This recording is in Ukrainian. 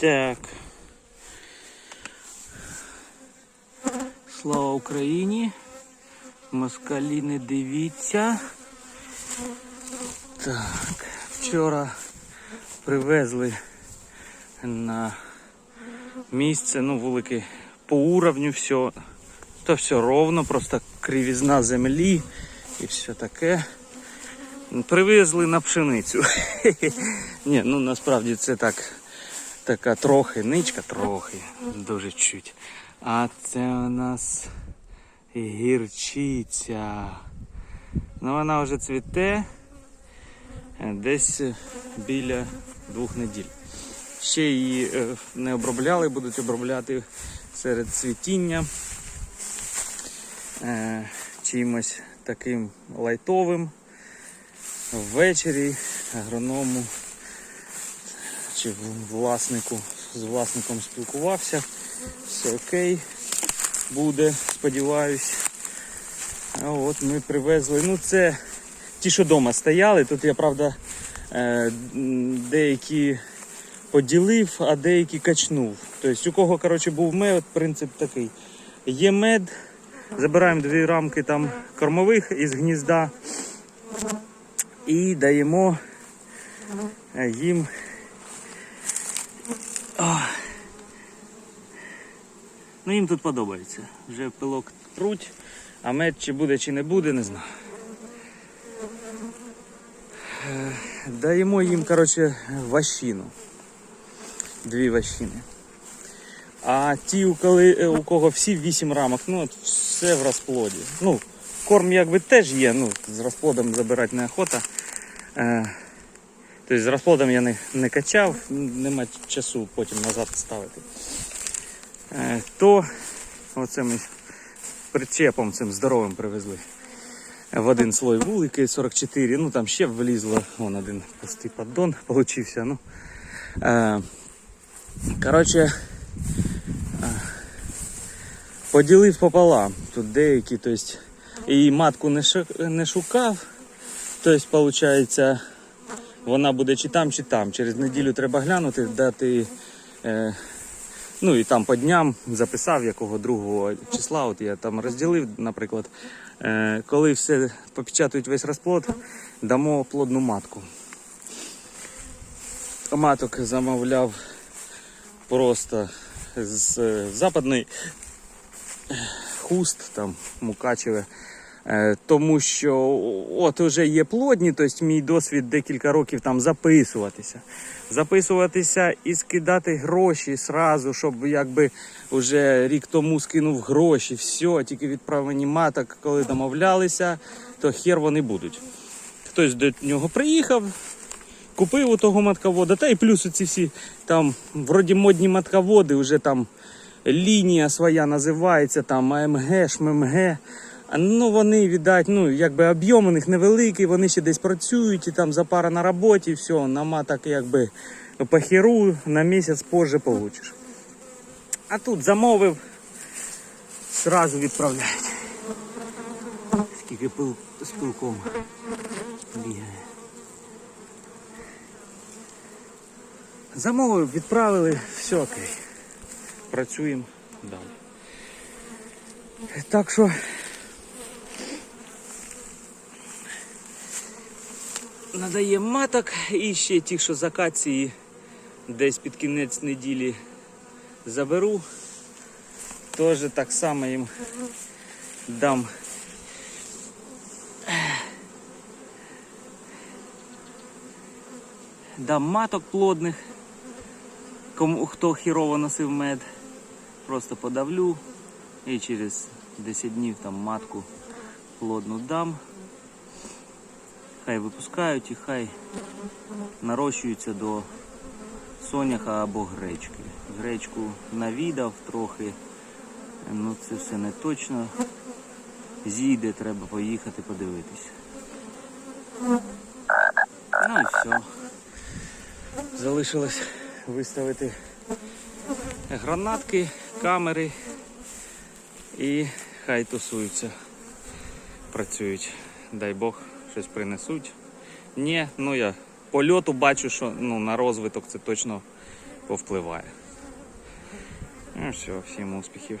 Так. Слава Україні. Москалі не дивіться. Так, вчора привезли на місце, ну, вулики по уровню все. То все ровно, просто кривізна землі і все таке. Привезли на пшеницю. Ні, ну насправді це так. Така трохи, ничка трохи, дуже чуть. А це у нас гірчиця. Ну вона вже цвіте десь біля двох неділь. Ще її е, не обробляли, будуть обробляти серед цвітіння е, чимось таким лайтовим. Ввечері агроному чи власнику з власником спілкувався. Все окей буде, сподіваюсь. А от ми привезли. Ну це ті, що вдома стояли. Тут я, правда, е, деякі поділив, а деякі качнув. Тобто у кого коротше, був мед, принцип такий. Є мед, забираємо дві рамки там кормових із гнізда і даємо е, їм Ну їм тут подобається. Вже пилок труть, а мед чи буде, чи не буде, не знаю. Е, Даємо їм, коротше, ващину. Дві ващини. А ті, у, коли, е, у кого всі вісім рамок, ну от все в розплоді. Ну, корм якби теж є, ну, з розплодом забирати неохота. Е, Тобто з розплодом я не, не качав, нема часу потім назад ставити. Е, то оце ми причепом цим здоровим привезли. В один слой вулики 44, ну там ще влізло, вон один пустий поддон получився. Ну, е, коротше, е, поділив пополам. Тут деякі, тобто, і матку не, шукав. Тобто, виходить, вона буде чи там, чи там. Через неділю треба глянути, дати. Ну і там по дням записав, якого другого числа. От я там розділив, наприклад. Е, коли все попечатують весь розплод, дамо плодну матку. Маток замовляв просто з е, западної хуст, там Мукачеве. Е, Тому що от вже є плодні, тобто мій досвід декілька років там записуватися. Записуватися і скидати гроші сразу, щоб якби вже рік тому скинув гроші, все, тільки відправлені маток, коли домовлялися, то хер вони будуть. Хтось до нього приїхав, купив у того матковода, та і плюс ці всі там вроді модні матководи, вже там лінія своя називається, там АМГ, ШММГ. Ну вони віддать, ну якби об'єм у них невеликий, вони ще десь працюють і там запара на роботі, все, на маток якби по херу на місяць позже получиш. А тут замовив, сразу відправляють. Скільки пил з пилком бігає. Замовив, відправили, все окей. Працюємо далі. Так що надаємо маток і ще ті, що з акації десь під кінець неділі заберу. Теж так само їм дам. Дам маток плодних, кому хто хірово носив мед, просто подавлю і через 10 днів там матку плодну дам. Хай випускають і хай нарощуються до соняха або гречки. Гречку навідав трохи, ну це все не точно. Зійде, треба поїхати подивитись. Ну і все. Залишилось виставити гранатки, камери і хай тусуються, працюють. Дай Бог, щось принесуть. Ні, ну я по льоту бачу, що ну, на розвиток це точно повпливає. Ну все, всім успіхів.